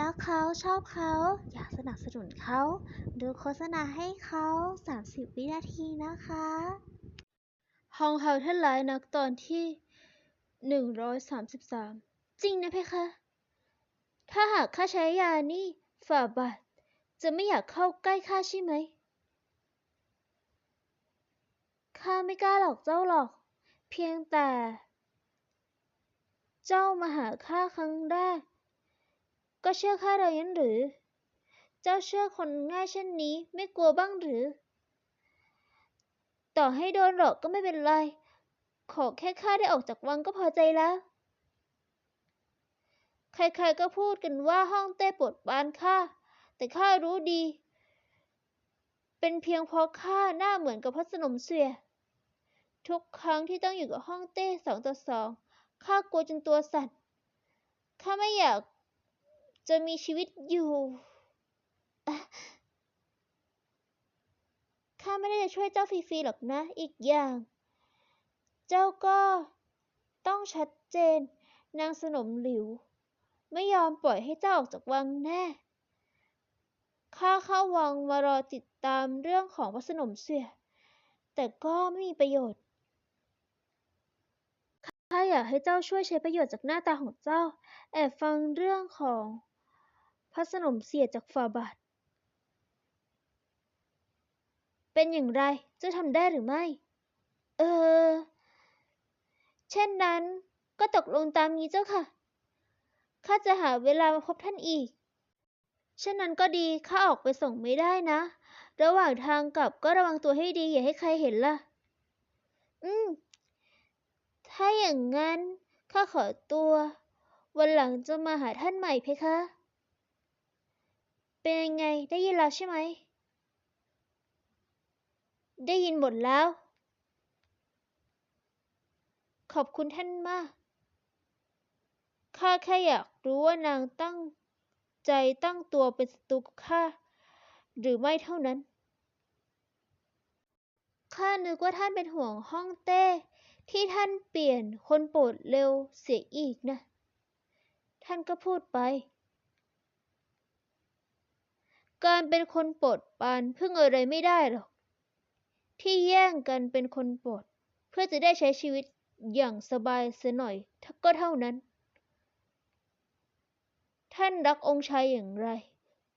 รักเขาชอบเขา อยากสนับสนุนเขา ดูโฆษณาให้เขา 30 วินาทีนะคะฮองเฮาท่านร้ายนักตอนที่หนึ่งร้อยสามสิบสามจริงนะเพคะ ถ้าหากข้าใช้ยานี่ฝ่าบาทจะไม่อยากเข้าใกล้ข้าใช่ไหมข้าไม่กล้าหลอกเจ้าหรอก เพียงแต่ เจ้ามาหาข้าครั้งแรก ก็เชื่อข้าเลยงั้นหรือ เจ้าเชื่อคนง่ายเช่นนี้ไม่กลัวบ้างหรือ ต่อให้โดนหลอกก็ไม่เป็นไร ขอแค่ข้าได้ออกจากวังก็พอใจแล้ว ใครๆก็พูดกันว่าห้องเต้ปวดปรานข้า แต่ข้ารู้ดี เป็นเพียงเพราะข้าหน้าเหมือนกับพระสนมเสีย ทุกครั้งที่ต้องอยู่กับห้องเต้สองต่อสองข้ากลัวจนตัวสั่นข้าไม่อยาก จะมีชีวิตอยู่ข้าไม่ได้จะช่วยเจ้าฟรีๆหรอกนะ อีกอย่าง เจ้าก็ต้องชัดเจน นางสนมหลิว ไม่ยอมปล่อยให้เจ้าออกจากวังแน่ ข้าเข้าวังมารอติดตามเรื่องของพระสนมเสีย แต่ก็ไม่มีประโยชน์ ข้าอยากให้เจ้าช่วยใช้ประโยชน์จากหน้าตาของเจ้า แอบฟังเรื่องของ พระสนมเสียจากฝ่าบาท เป็นอย่างไรจ้าทำได้หรือไม่ เออ เช่นนั้นก็ตกลงตามนี้เจ้าค่ะ ข้าจะหาเวลามาพบท่านอีก เช่นนั้นก็ดี ข้าออกไปส่งไม่ได้นะ ระหว่างทางกลับก็ระวังตัวให้ดี อย่าให้ใครเห็นล่ะ อืม ถ้าอย่างนั้น ข้าขอตัว วันหลังจะมาหาท่านใหม่เพคะ เป็นยังไง ได้ยินแล้วใช่ไหม ได้ยินหมดแล้ว ขอบคุณท่านมาก ข้าแค่อยากรู้ว่านางตั้งใจตั้งตัวเป็นศัตรูกับข้า หรือไม่เท่านั้น ข้านึกว่าท่านเป็นห่วงฮ่องเต้ ที่ท่านเปลี่ยนคนโปรดเร็วเสียอีกนะ ท่านก็พูดไป การเป็นคนโปรดปานพึ่งอะไรไม่ได้หรอก ที่แย่งกันเป็นคนโปรด เพื่อจะได้ใช้ชีวิตอย่างสบายเสียหน่อยก็เท่านั้น ท่านรักองค์ชายอย่างไร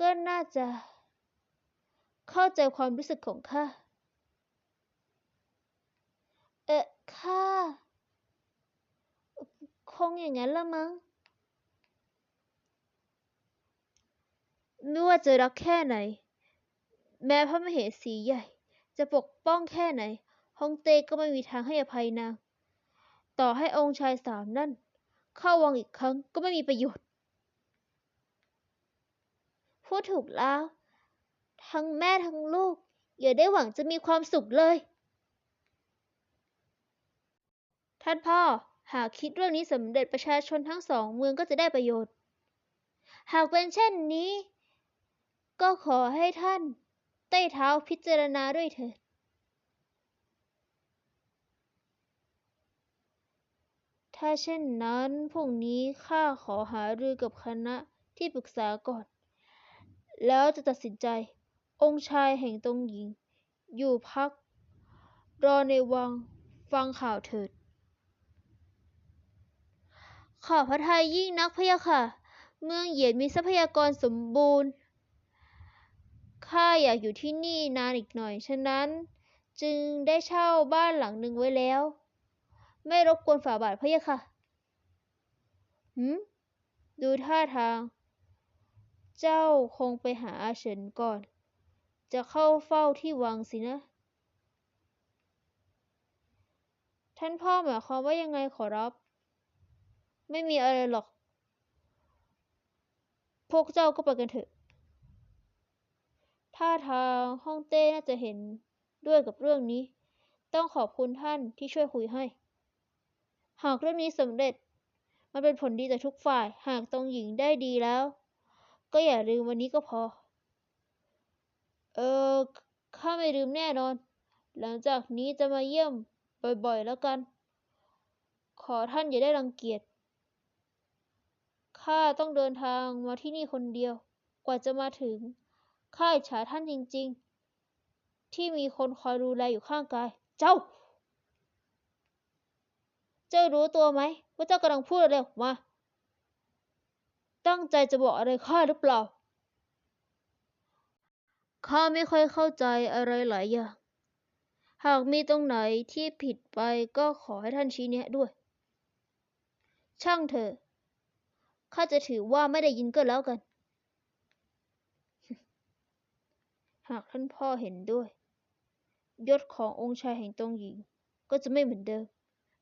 ก็น่าจะ เข้าใจความรู้สึกของข้า เอะข้า คงอย่างนั้นละมั้ง ไม่ว่าจะรักแค่ไหน แม้พระมเหสีใหญ่ จะปกป้องแค่ไหนฮองเต้ก็ไม่มีทางให้อภัยนาง ต่อให้องค์ชายสามนั่น เข้าวังอีกครั้งก็ไม่มีประโยชน์ พูดถูกแล้ว ทั้งแม่ทั้งลูก อย่าได้หวังจะมีความสุขเลย ท่านพ่อหากคิดเรื่องนี้สำเร็จประชาชนทั้งสองเมืองก็จะได้ประโยชน์ หากเป็นเช่นนี้ ก็ขอให้ท่านใต้เท้าพิจารณาด้วยเถิด ถ้าเช่นนั้นพรุ่งนี้ข้าขอหารือกับคณะที่ปรึกษาก่อน แล้วจะตัดสินใจ องค์ชายแห่งตรงหญิง อยู่พัก รอในวังฟังข่าวเถิด ขอบพระทัยยิ่งนักพะยะค่ะ เมืองเหยียดมีทรัพยากรสมบูรณ์ ข้าอยากอยู่ที่นี่นานอีกหน่อย ฉะนั้นจึงได้เช่าบ้านหลังหนึ่งไว้แล้ว ไม่รบกวนฝ่าบาทพะยะค่ะหืมดูท่าทาง เจ้าคงไปหาอาเฉินก่อน จะเข้าเฝ้าที่วังสินะ ท่านพ่อหมายความว่ายังไงขอรับ ไม่มีอะไรหรอก พวกเจ้าก็ไปกันเถอะ ท่าทางฮ่องเต้น่าจะเห็นด้วยกับเรื่องนี้ ต้องขอบคุณท่านที่ช่วยคุยให้ หากเรื่องนี้สำเร็จ มันเป็นผลดีต่อทุกฝ่าย หากตรงหญิงได้ดีแล้ว ก็อย่าลืมวันนี้ก็พอ เออข้าไม่ลืมแน่นอน หลังจากนี้จะมาเยี่ยมบ่อยๆแล้วกัน ขอท่านอย่าได้รังเกียจข้าต้องเดินทางมาที่นี่คนเดียว กว่าจะมาถึง ข้าอิจฉาท่านจริง ๆ ที่มีคนคอยดูแลอยู่ข้างกาย เจ้า เจ้ารู้ตัวไหมว่าเจ้ากำลังพูดอะไรออกมา ตั้งใจจะบอกอะไรข้าหรือเปล่า ข้าไม่ค่อยเข้าใจอะไรหลายอย่าง หากมีตรงไหนที่ผิดไปก็ขอให้ท่านชี้แนะด้วย ช่างเถอะ ข้าจะถือว่าไม่ได้ยินก็แล้วกัน หากท่านพ่อเห็นด้วย ยศขององค์ชายแห่งตองหญิง ก็จะไม่เหมือนเดิม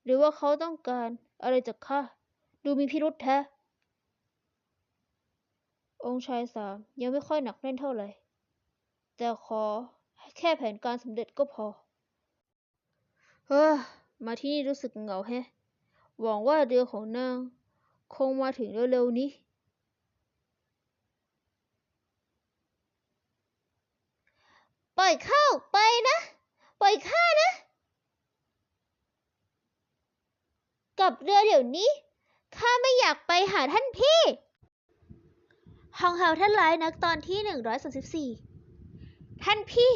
หรือว่าเขาต้องการอะไรจากข้า ดูมีพิรุษแท้ องค์ชายสามยังไม่ค่อยหนักแน่นเท่าไหร่ แต่ขอแค่แผนการสำเร็จก็พอ เฮ้อ มาที่นี่รู้สึกเหงาแฮะ หวังว่าเรือของนาง คงมาถึงเร็วๆนี้ ปล่อยเข้าไปนะ ปล่อยข้านะ กลับเรือเดี๋ยวนี้ ข้าไม่อยากไปหาท่านพี่ ฮองเฮาท่านร้ายนักตอนที่ 134 ท่านพี่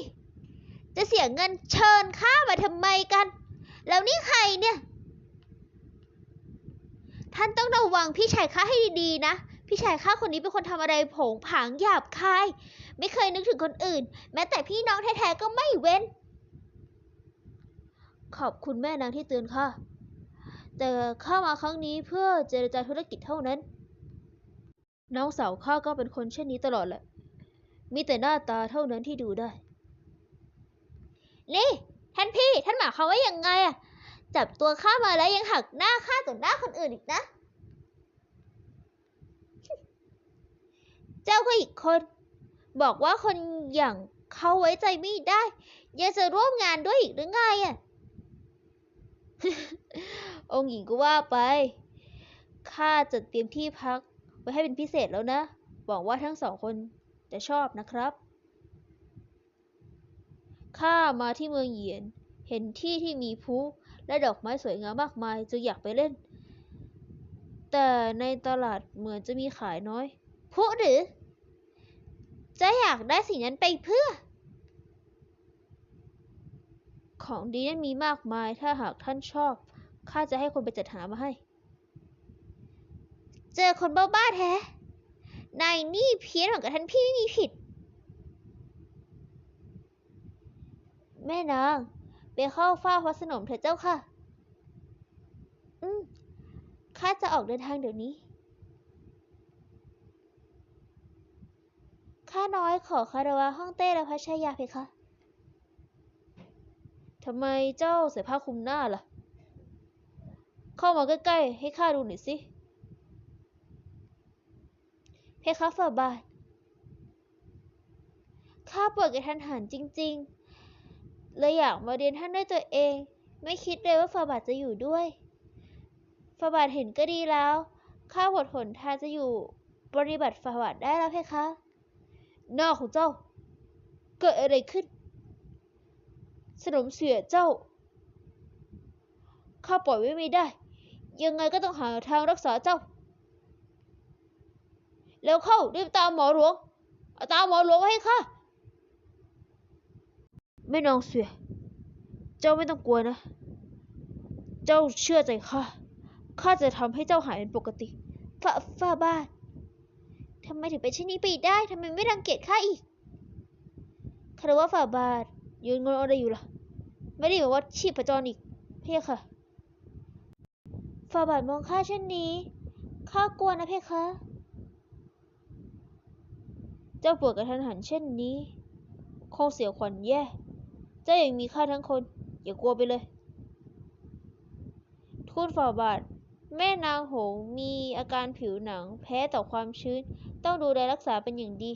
จะเสียเงินเชิญข้ามาทำไมกัน แล้วนี่ใครเนี่ย ท่านต้องระวังพี่ชายข้าให้ดีๆนะ พี่ชายข้าคนนี้เป็นคนทำอะไรผงผางหยาบคาย ไม่เคยนึกถึงคนอื่น แม้แต่พี่น้องแท้ๆก็ไม่เว้น ขอบคุณแม่นางที่เตือนข้าแต่ข้ามาครั้งนี้เพื่อเจรจาธุรกิจเท่านั้น น้องสาวข้าก็เป็นคนเช่นนี้ตลอดแหละ มีแต่หน้าตาเท่านั้นที่ดูได้ นี่ท่านพี่ท่านหมายความว่ายังไงอะจับตัวข้ามาแล้วยังหักหน้าข้าต่อหน้าคนอื่นอีกนะ เจ้าก็อีกคน บอกว่าคนอย่างเขาไว้ใจไม่ได้ ยังจะร่วมงานด้วยอีกหรือไงอะองค์หญิงก็ว่าไป ข้าจะเตรียมที่พักไว้ให้เป็นพิเศษแล้วนะ หวังว่าทั้งสองคนจะชอบนะครับ ข้ามาที่เมืองเหยียน เห็นที่ที่มีพลุและดอกไม้สวยงามมากมายจึงอยากไปเล่น แต่ในตลาดเหมือนจะมีขายน้อยพลุหรือ จะอยากได้สิ่งนั้นไปเพื่อ ของดีนั้นมีมากมาย ถ้าหากท่านชอบ ข้าจะให้คนไปจัดหามาให้ เจอคนบ้าๆแท้ นายนี่เพี้ยนเหมือนกับท่านพี่ไม่มีผิด แม่นางไปเข้าฝ้าพระสนมเถิดเจ้าค่ะ อืมข้าจะออกเดินทางเดี๋ยวนี้ ข้าน้อยขอคารวะห้องเต้และพระชายาเพคะ ทำไมเจ้าใส่ผ้าคลุมหน้าล่ะ เข้ามาใกล้ๆ ให้ข้าดูหน่อยสิ เพคะฝ่าบาท ข้าป่วยกระทันหันจริงๆ เลยอยากมาเรียนท่านด้วยตัวเอง ไม่คิดเลยว่าฝ่าบาทจะอยู่ด้วยฝ่าบาทเห็นก็ดีแล้ว ข้าหมดหนทางจะอยู่ปฏิบัติฝ่าบาทได้แล้วเพคะ หน้าของเจ้า เกิดอะไรขึ้น สนมเสียเจ้า ข้าปล่อยไว้ไม่ได้ ยังไงก็ต้องหาทางรักษาเจ้า แล้วเข้ารีบตามหมอหลวงเอาตามหมอหลวงมาให้ข้าไม่นองเสีย เจ้าไม่ต้องกลัวนะ เจ้าเชื่อใจข้า ข้าจะทำให้เจ้าหายเป็นปกติ ฝ่าฝ่าบ้าท ทำไมถึงเป็นเช่นนี้ไปได้ทำไมไม่รังเกียจข้าอีกคารวะฝ่าบาทยืนงงอะไรอยู่ล่ะ ไม่ได้บอกว่าชีพจรอีก เพียค่ะฝ่าบาทมองข้าเช่นนี้ข้ากลัวนะเพคะ เจ้าปวยกระทันหันเช่นนี้ คงเสียขวัญแย่ เจ้ายังมีข้าทั้งคน อย่ากลัวไปเลย ทูตฝ่าบาท แม่นางหงมีอาการผิวหนัง แพ้ต่อความชื้น ต้องดูแลรักษาเป็นอย่างดี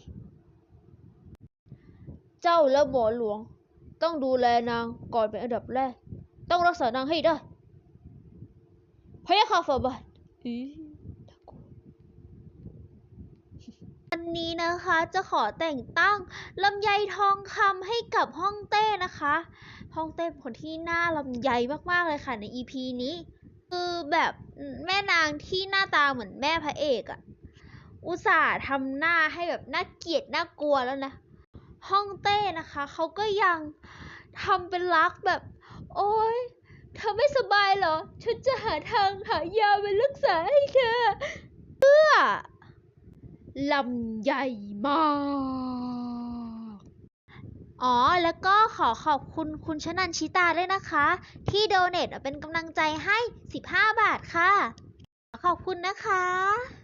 เจ้าและหมอหลวง ต้องดูแลนางก่อนเป็นอันดับแรก ต้องรักษานางให้ได้พระยาค่ะฝ่าบาทอันนี้นะคะจะขอแต่งตั้งลำไยทองคำให้กับห้องเต้นะคะ ห้องเต้เป็นคนที่น่าลำไยมากๆเลยค่ะใน EP นี้ คือแบบแม่นางที่หน้าตาเหมือนแม่พระเอกอะ อุตส่าห์ทำหน้าให้แบบน่าเกลียดน่ากลัวแล้วนะห้องเต้นะคะเขาก็ยังทำเป็นรักแบบ โอ๊ยเธอไม่สบายเหรอ ฉันจะหาทางหายาไปรักษาให้เธอเพื่อลำใหญ่มาก อ๋อ แล้วก็ขอขอบคุณคุณชนันชิตาด้วยนะคะ ที่โดเนทเป็นกำลังใจให้ 15 บาทค่ะ ขอบคุณนะคะ